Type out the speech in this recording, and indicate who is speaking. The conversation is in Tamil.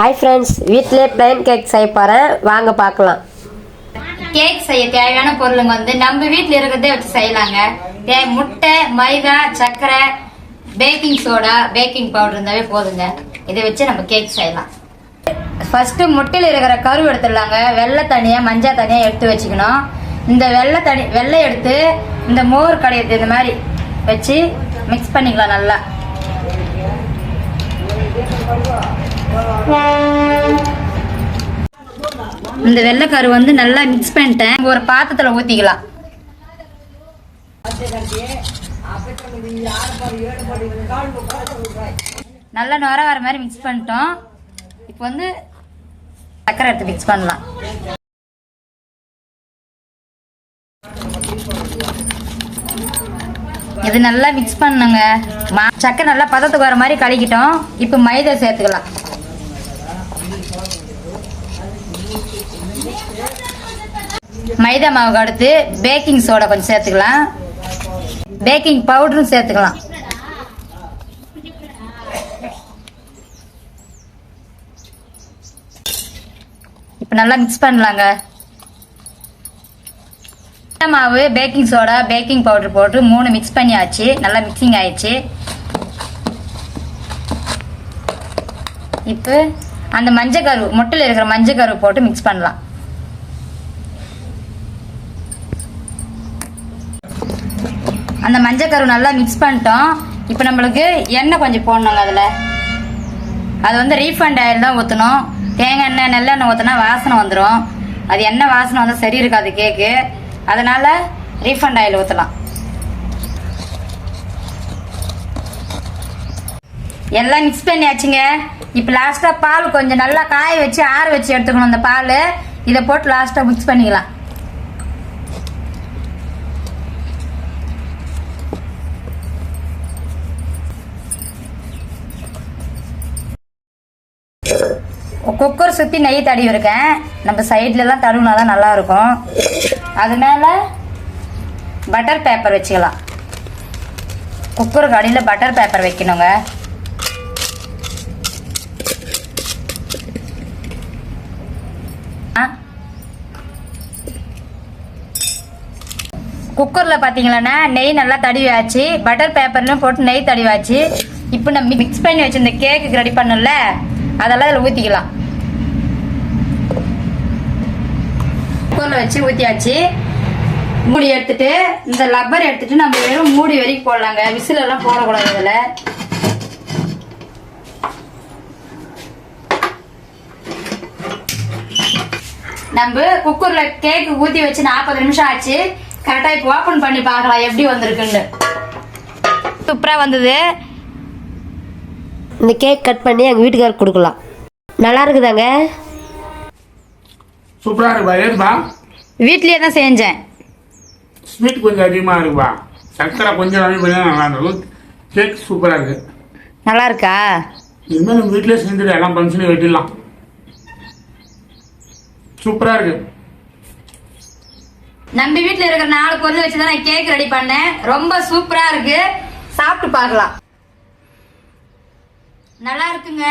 Speaker 1: ஹாய் ஃப்ரெண்ட்ஸ் வீட்டிலே பிளைன் கேக் செய்ய போகிறேன் வாங்க பார்க்கலாம்.
Speaker 2: கேக் செய்ய தேவையான பொருளுங்க வந்து நம்ம வீட்டில் இருக்கிறதே வச்சு செய்யலாங்க. தே- முட்டை மைதா சர்க்கரை பேக்கிங் சோடா பேக்கிங் பவுடர் இருந்தாவே போதுங்க. இதை வச்சு நம்ம கேக் செய்யலாம். ஃபஸ்ட்டு முட்டையில் இருக்கிற கரு எடுத்துடலாங்க. வெள்ளை தனியாக மஞ்சள் தனியாக எடுத்து வச்சுக்கணும். இந்த வெள்ளை தனி வெள்ளை எடுத்து இந்த மோர் கடையத்து இந்த மாதிரி வச்சு மிக்ஸ் பண்ணிக்கலாம் நல்லா. இந்த வெள்ளைக்கரு வந்து நல்லா மிக்ஸ் பண்ணிட்டேன். ஒரு பாத்திரத்துல ஊத்திக்கலாம். நல்லா நுர வர மாதிரி மிக்ஸ் பண்ணிட்டோம். இப்போ வந்து சக்கரை எடுத்து மிக்ஸ் பண்ணலாம். இது நல்லா மிக்ஸ் பண்ணுங்க. சக்கரை நல்லா பதத்துக்கு வர மாதிரி கலக்கிட்டோம் இப்போ மைதா சேர்த்துக்கலாம். மைதா மாவுக்கு அடுத்து பேக்கிங் சோடா கொஞ்சம் சேர்த்துக்கலாம். பேக்கிங் பவுடரும் சேர்த்துக்கலாம். இப்போ நல்லா மிக்ஸ் பண்ணலாங்க. மைதா மாவு பேக்கிங் சோடா பேக்கிங் பவுடர் போட்டு மூணு மிக்ஸ் பண்ணியாச்சு. நல்லா மிக்சிங் ஆயிடுச்சு. இப்போ அந்த மஞ்சள் கரு முட்டையில் இருக்கிற மஞ்சள் கரு போட்டு மிக்ஸ் பண்ணலாம். அந்த மஞ்சக்கரு நல்லா மிக்ஸ் பண்ணிட்டோம். இப்போ நம்மளுக்கு எண்ணெய் கொஞ்சம் போடணுங்க அதில். அது வந்து ரீஃபண்ட் ஆயில் தான் ஊற்றணும் தேங்காய் எண்ணெய் நல்லெண்ணெய் ஊற்றினா வாசனை வந்துடும் அது எண்ணெய் வாசனை வந்தால் சரி இருக்காது கேக்கு. அதனால் ரீஃபண்ட் ஆயில் ஊற்றலாம் எல்லாம் மிக்ஸ் பண்ணியாச்சுங்க. இப்போ லாஸ்ட்டாக பால் கொஞ்சம் நல்லா காய வச்சு ஆற வச்சு எடுத்துக்கணும் அந்த பால். இதை போட்டு லாஸ்ட்டாக மிக்ஸ் பண்ணிக்கலாம். குக்கர் சுற்றி நெய் தடவி இருக்கேன். நம்ம சைட்லலாம் தடவுனா தான் நல்லா இருக்கும் அது மேலே பட்டர் பேப்பர் வச்சுக்கலாம். குக்கருக்கு அடியில் பட்டர் பேப்பர் வைக்கணுங்க. ஆ? குக்கரில் பார்த்தீங்களன்னா நெய் நல்லா தடவியாச்சு. பட்டர் பேப்பர்லையும் போட்டு நெய் தடவியாச்சு. இப்போ நம்ம மிக்ஸ் பண்ணி வச்சுருந்த கேக்குக்கு ரெடி பண்ணல அதெல்லாம் இதில் ஊற்றிக்கலாம் குக்கரில் வச்சு ஊற்றியாச்சு மூடி எடுத்துட்டு இந்த லப்பர் எடுத்துட்டு நம்ம வெறும் மூடி வரைக்கும் போடலாங்க. விசில் எல்லாம் போடக்கூடாது இதில். நம்ம குக்கர்ல கேக் ஊத்தி வச்சு நாற்பது நிமிஷம் ஆச்சு. கரெக்டா இப்போ ஓபன் பண்ணி பார்க்கலாம் எப்படி வந்திருக்குன்னு. சூப்பரா வந்தது.
Speaker 1: இந்த கேக் கட் பண்ணி எங்கள் வீட்டுக்காரருக்கு கொடுக்கலாம். நல்லா இருக்குதாங்க?
Speaker 3: சூப்பரா இருக்குப்பா. ஏதுப்பா?
Speaker 2: வீட்லயே தான் செஞ்சேன்.
Speaker 3: ஸ்வீட் கொஞ்சம் அதிகமா இருக்குப்பா. சர்க்கரை கொஞ்சம் கம்மி பண்ணா நல்லா இருக்கும். கேக் சூப்பரா இருக்கு.
Speaker 2: நல்லா இருக்கா?
Speaker 3: இனிமேல் நம்ம வீட்டிலே செஞ்சுட்டு எல்லாம் ஃபங்க்ஷனையும் வெட்டிடலாம். சூப்பரா இருக்கு.
Speaker 2: நம்ம வீட்ல இருக்கிற நாலு பொருள் வச்சு தான் நான் கேக் ரெடி பண்ணேன். ரொம்ப சூப்பரா இருக்கு. சாப்பிட்டு பார்க்கலாம். நல்லா இருக்குங்க.